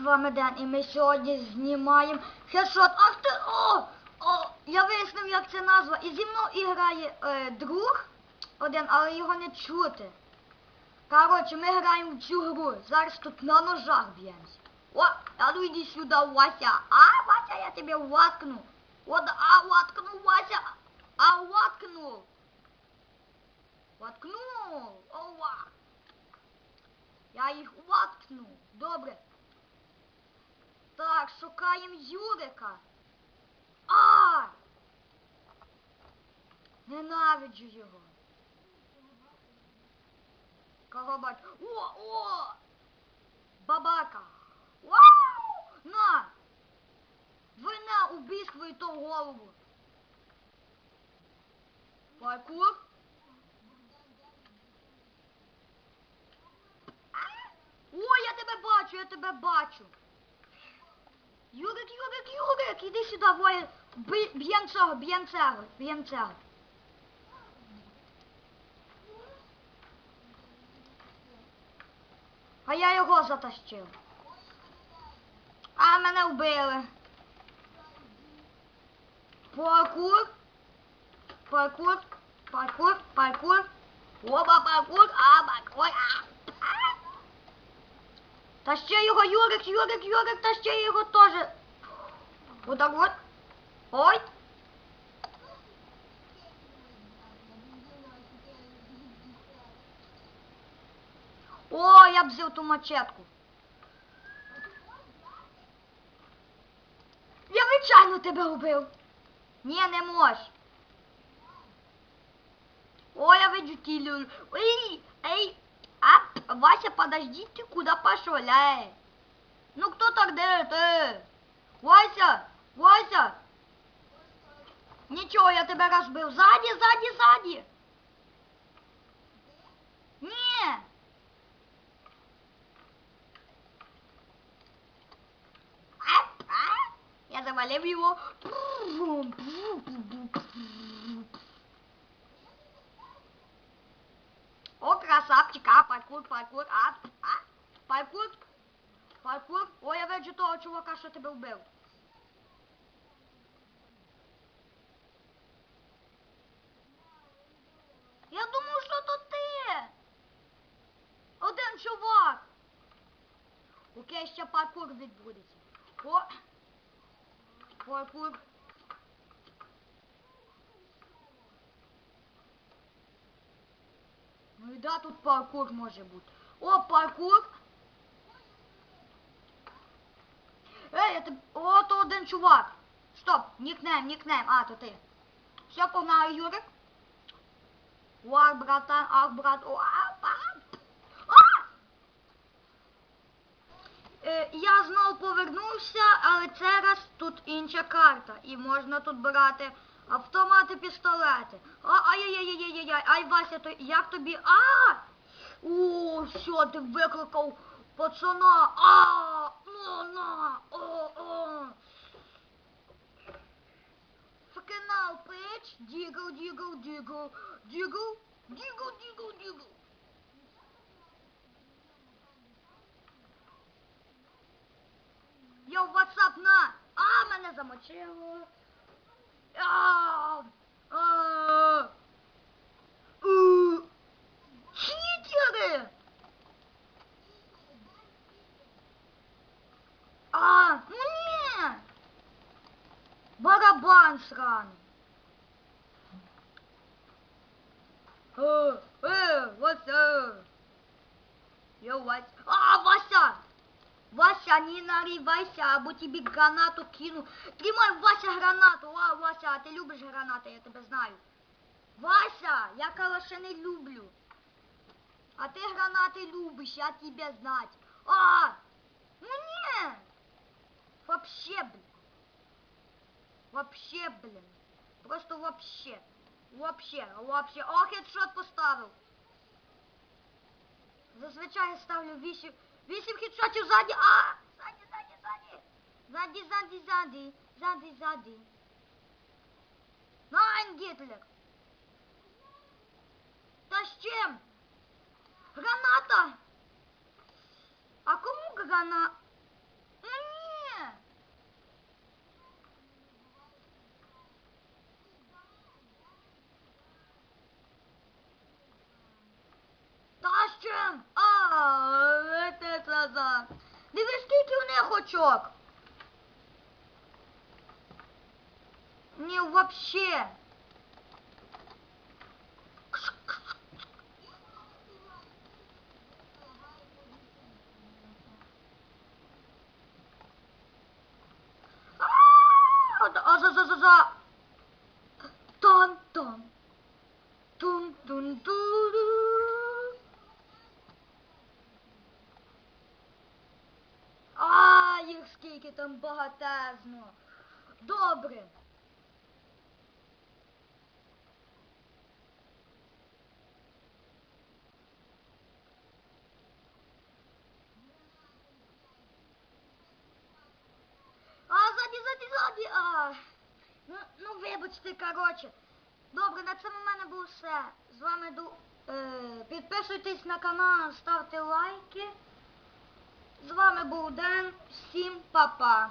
вами Ден, і ми сьогодні знімаємо хедшот. Ах ти! О! О! Я вияснив, як це назва. І зі мною грає е, друг один, але його не чути. Коротше, ми граємо в цю гру. Зараз тут на ножах б'ємося. О, а ну іди сюди, Вася. А, Вася, я тебе воткну. От, а, воткну, Вася. А, воткнув. Воткнув. Ова. Я їх воткну. Добре. Так, шукаємо Юрика. А! Ненавиджу його. Кого бачу? О, о! Бабака. Вау! На! Вина убийство і то голову. Паркур. О, я тебе бачу, я тебе бачу. Юрик, Юрик, Юрик, іди сюди, воє. Бі- Б'єм цього, б'єм цього, б'єм цього. А я його затащив. А мене вбили. Паркур. Паркур. Паркур. Паркур. Оба паркур. А, паркур. А. А. Та ще його Юрик, Юрик, Юрик, та ще його теж. Отак от. Ой. О, я б взяв ту мачетку. Я звичайно тебе вбив. Ні, не мож. О, я виджу тілю. Эй, эй, Вася, подожди, ты куда пошел, эй? Ну кто так делает, э? Вася, Вася. Ничего, я тебя разбил. Сзади, сзади, сзади. Не. А? Я завалил его. а, паркур, паркур, а, а, паркур, паркур. О, я виджу того чувака, що тебе вбив. Я думав, що то ти. Один чувак. Окей, ще паркур відбудеться. О, паркур. Ну і да, тут паркур може бути. О, паркур. Ей, я тебе... О, то один чувак. Стоп, нікнейм, нікнейм. А, то ти. Все, погнали, Юрик. Ох, братан, ах, брат. О, Я знову повернувся, але це раз тут інша карта. І можна тут брати автомати, пістолети. А, ай-яй-яй-яй-яй, ай, Вася, то як тобі? А! О, що ти викликав пацана? А! Ну, на! О, о! Fucking now, bitch! Дігл, дігл, дігл, дігл, дігл, дігл, дігл. Йо, WhatsApp на! А, мене замочило. А, а, Читери! А, ну ні! Барабан сраний. Э, э, Вася! Йо, Вася! А, Вася! Вася, не наривайся, або тебе гранату кину. Тримай, Вася, гранату. А, Вася, а ти любиш гранати, я тебе знаю. Вася, я калаши не люблю. А ти гранати любиш, я тебе знать. А, ну не. Вообще, блин. Вообще, блин. Просто вообще. Вообще, вообще. О, хедшот поставив. Зазвичай я ставлю 8, 8 хедшотів ззаді. А! Ззаді, ззаді, ззаді. Ззаді, ззаді, ззаді. Ззаді, ззаді. Найн, Гітлер. Скільки в них очок. Ні, вообще. А, а за за за за. Скільки там багатезно. Добре. А, ззаді, ззаді, ззаді. А. Ну, ну вибачте, коротше. Добре, на цьому в мене було все. З вами ду... е, підписуйтесь на канал, ставте лайки. З вами був Ден. Всім па-па.